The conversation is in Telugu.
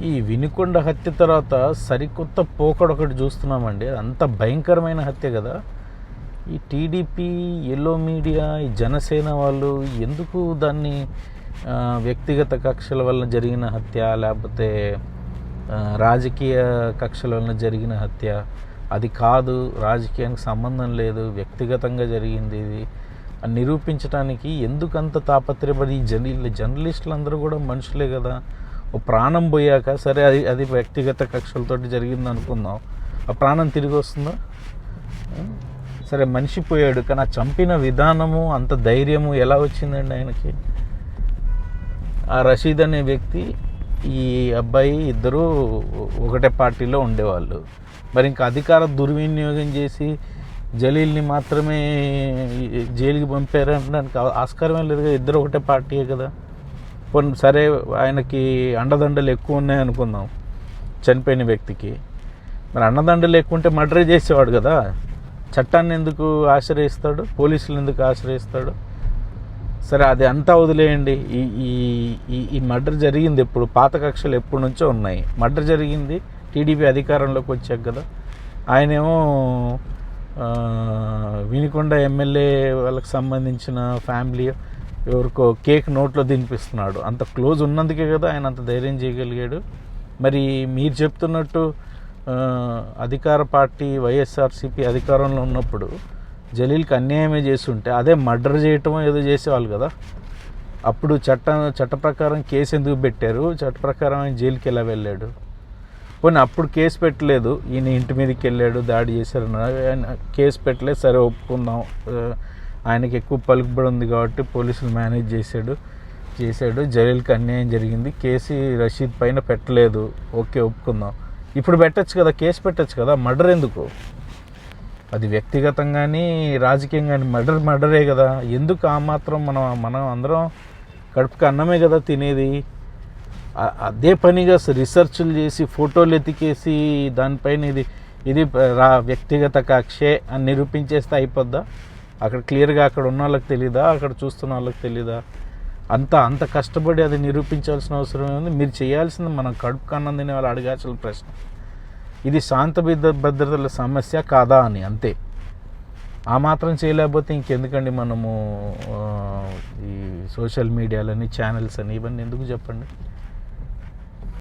ఈ వినుకొండ హత్య తర్వాత సరికొత్త పోకడ ఒకటి చూస్తున్నామండి. అంత భయంకరమైన హత్య కదా. ఈ టీడీపీ ఎల్లో మీడియా ఈ జనసేన వాళ్ళు ఎందుకు దాన్ని వ్యక్తిగత కక్షల వలన జరిగిన హత్య లేకపోతే రాజకీయ కక్షల వలన జరిగిన హత్య? అది కాదు రాజకీయానికి సంబంధం లేదు వ్యక్తిగతంగా జరిగింది ఇది. నిరూపించడానికి ఎందుకంత తాపత్రయపడి ఈ జర్నలిస్టులు అందరూ కూడా మనుషులే కదా. ప్రాణం పోయాక సరే అది అది వ్యక్తిగత కక్షలతో జరిగింది అనుకుందాం ఆ ప్రాణం తిరిగి వస్తుందా? సరే మనిషి పోయాడు కానీ ఆ చంపిన విధానము అంత ధైర్యము ఎలా వచ్చిందండి ఆయనకి? ఆ రషీద్ అనే వ్యక్తి ఈ అబ్బాయి ఇద్దరు ఒకటే పార్టీలో ఉండేవాళ్ళు. మరి ఇంకా అధికార దుర్వినియోగం చేసి జలీల్ని మాత్రమే జైలుకి పంపారనడానికి ఆస్కారమే లేదు కదా ఇద్దరు ఒకటే పార్టీయే కదా. పోనీ సరే ఆయనకి అండదండలు ఎక్కువ ఉన్నాయి అనుకుందాం చనిపోయిన వ్యక్తికి. మరి అండదండలు ఎక్కువ ఉంటే మర్డర్ చేసేవాడు కదా. చట్టాన్ని ఎందుకు ఆశ్రయిస్తాడు? పోలీసులు ఎందుకు ఆశ్రయిస్తాడు? సరే అది అంతా వదిలేయండి. ఈ ఈ ఈ- మర్డర్ జరిగింది ఎప్పుడు? పాత కక్షలు ఎప్పటి నుంచో ఉన్నాయి. మర్డర్ జరిగింది టీడీపీ అధికారంలోకి వచ్చాక కదా. ఆయనేమో వినికొండ ఎమ్మెల్యే వాళ్ళకి సంబంధించిన ఫ్యామిలీ ఎవరికో కేక్ నోట్లో తినిపిస్తున్నాడు అంత క్లోజ్ ఉన్నందుకే కదా ఆయన అంత ధైర్యం చేయగలిగాడు. మరి మీరు చెప్తున్నట్టు అధికార పార్టీ వైఎస్ఆర్సీపీ అధికారంలో ఉన్నప్పుడు జలీల్కి అన్యాయమే చేస్తుంటే అదే మర్డర్ చేయటం ఏదో చేసేవాళ్ళు కదా. అప్పుడు చట్ట చట్ట ప్రకారం కేసు ఎందుకు పెట్టారు? చట్ట ప్రకారం ఆయన జైలుకి ఎలా వెళ్ళాడు? పోనీ అప్పుడు కేసు పెట్టలేదు ఈయన ఇంటి మీదకి వెళ్ళాడు దాడి చేశారు ఆయన కేసు పెట్టలేదు సరే ఒప్పుకుందాం ఆయనకి ఎక్కువ పలుకుబడి ఉంది కాబట్టి పోలీసులు మేనేజ్ చేశాడు. చేశాడు. జైలుకి అన్యాయం జరిగింది. కేసు రషీద్ పైన పెట్టలేదు. ఓకే ఒప్పుకుందాం. ఇప్పుడు పెట్టచ్చు కదా కేసు పెట్టచ్చు కదా మర్డర్ ఎందుకు? అది వ్యక్తిగతంగాని రాజకీయంగాని మర్డర్ మర్డరే కదా. ఎందుకు ఆ మాత్రం మనం మనం అందరం కడుపుకి అన్నమే కదా తినేది? అదే పనిగా రీసెర్చ్లు చేసి ఫోటోలు ఎతికేసి దానిపైన ఇది ఇది రా వ్యక్తిగత కక్షే అని నిరూపించేస్తే అయిపోద్దా? అక్కడ క్లియర్గా అక్కడ ఉన్న వాళ్ళకి తెలీదా? అక్కడ చూస్తున్న వాళ్ళకి తెలీదా? అంత అంత కష్టపడి అది నిరూపించాల్సిన అవసరం ఏముంది? మీరు చేయాల్సింది మనం కడుపు కన్నం తినే వాళ్ళు అడగాల్సిన ప్రశ్న. ఇది శాంత భద్రతల సమస్య కాదా అని అంతే. ఆ మాత్రం చేయలేకపోతే ఇంకెందుకండి మనము ఈ సోషల్ మీడియాలని ఛానల్స్ అని ఇవన్నీ ఎందుకు చెప్పండి?